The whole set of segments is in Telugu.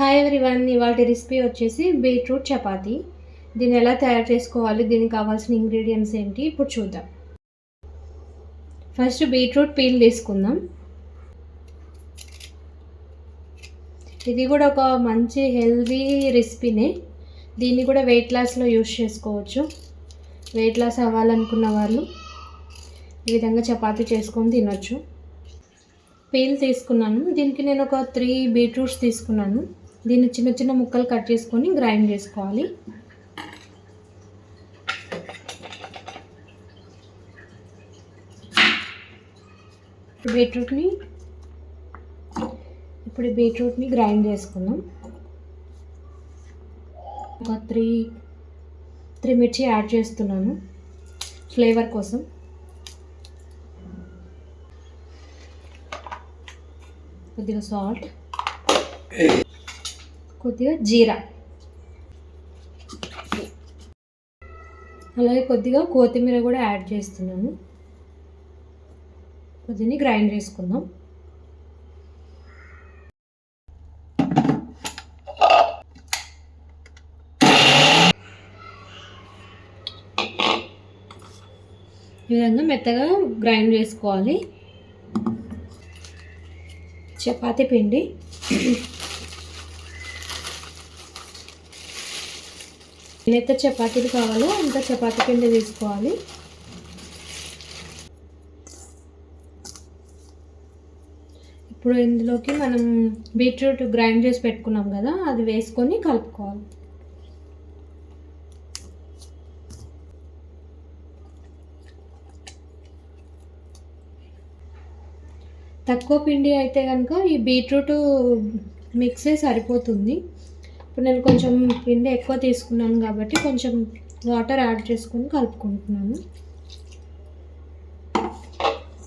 హాయ్ ఎవరివన్ ఇవాళ రెసిపీ వచ్చేసి బీట్రూట్ చపాతీ. దీన్ని ఎలా తయారు చేసుకోవాలి దీనికి కావాల్సిన ఇంగ్రీడియంట్స్ ఏంటి ఇప్పుడు చూద్దాం. ఫస్ట్ బీట్రూట్ పీల్ తీసుకుందాం. ఇది కూడా ఒక మంచి హెల్దీ రెసిపీనే. దీన్ని కూడా వెయిట్ లాస్లో యూస్ చేసుకోవచ్చు. వెయిట్ లాస్ అవ్వాలనుకున్న వాళ్ళు ఈ విధంగా చపాతీ చేసుకొని తినొచ్చు. పీల్ తీసుకున్నాను. దీనికి నేను ఒక త్రీ బీట్రూట్స్ తీసుకున్నాను. దీన్ని చిన్న చిన్న ముక్కలు కట్ చేసుకొని గ్రైండ్ చేసుకోవాలి. బీట్రూట్ని ఇప్పుడు బీట్రూట్ని గ్రైండ్ చేసుకుందాం. ఒక త్రీ త్రీ మిర్చి యాడ్ చేస్తున్నాను ఫ్లేవర్ కోసం. కొద్దిగా సాల్ట్. కొద్దిగా జీరా. అలాగే కొద్దిగా కొత్తిమీర కూడా యాడ్ చేస్తున్నాను. కొద్దిని గ్రైండ్ చేసుకుందాం. ఈ విధంగా మెత్తగా గ్రైండ్ చేసుకోవాలి. చపాతీ పిండి. ఎంత చపాతీలు కావాలో? అంత చపాతీ పిండి తీసుకోవాలి. ఇప్పుడు ఇందులోకి మనం బీట్రూట్ గ్రైండ్ చేసి పెట్టుకున్నాం కదా అది వేసుకొని కలుపుకోవాలి. తక్కువ పిండి అయితే కనుక ఈ బీట్రూట్ మిక్సే సరిపోతుంది. ఇప్పుడు నేను కొంచెం పిండి ఎక్కువ తీసుకున్నాను కాబట్టి కొంచెం వాటర్ యాడ్ చేసుకొని కలుపుకుంటున్నాను.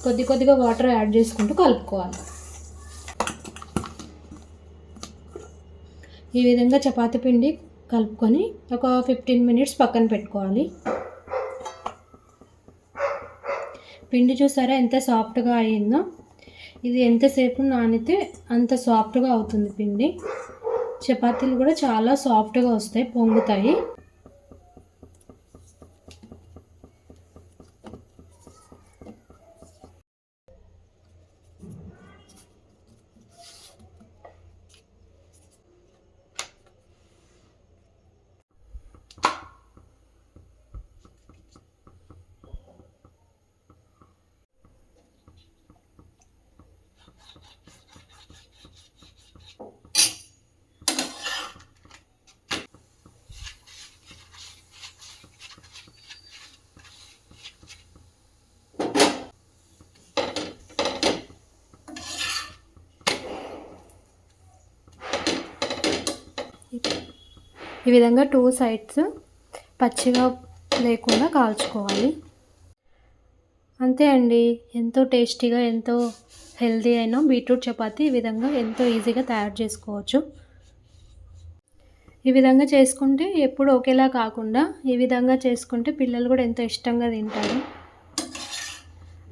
కొద్ది కొద్దిగా వాటర్ యాడ్ చేసుకుంటూ కలుపుకోవాలి. ఈ విధంగా చపాతి పిండి కలుపుకొని ఒక ఫిఫ్టీన్ మినిట్స్ పక్కన పెట్టుకోవాలి. పిండి చూసారా ఎంత సాఫ్ట్గా అయిందో? ఇది ఎంతసేపు నానితే అంత సాఫ్ట్గా అవుతుంది పిండి. చపాతీలు కూడా చాలా సాఫ్ట్గా వస్తాయి పొంగుతాయి. ఈ విధంగా టూ సైడ్స్ పచ్చిగా లేకుండా కాల్చుకోవాలి. అంతే అండి ఎంతో టేస్టీగా ఎంతో హెల్దీ అయిన బీట్రూట్ చపాతీ ఈ విధంగా ఎంతో ఈజీగా తయారు చేసుకోవచ్చు. ఈ విధంగా చేసుకుంటే ఎప్పుడు ఒకేలా కాకుండా ఈ విధంగా చేసుకుంటే పిల్లలు కూడా ఎంతో ఇష్టంగా తింటారు.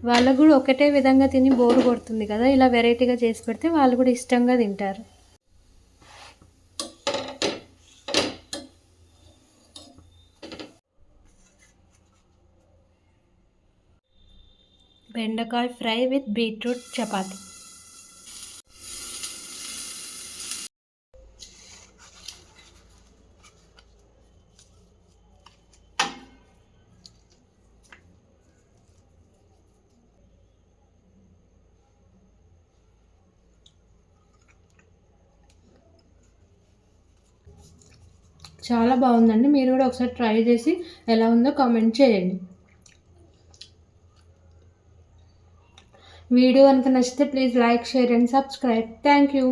వాళ్ళకు కూడా ఒకటే విధంగా తిని బోరు కొడుతుంది కదా. ఇలా వెరైటీగా చేసి పెడితే వాళ్ళు కూడా ఇష్టంగా తింటారు. బెండకాయ ఫ్రై విత్ బీట్రూట్ చపాతి. చాలా బాగుందండి. మీరు కూడా ఒకసారి ట్రై చేసి ఎలా ఉందో కామెంట్ చేయండి. వీడియో కనుక నచ్చితే please like share and subscribe. Thank you.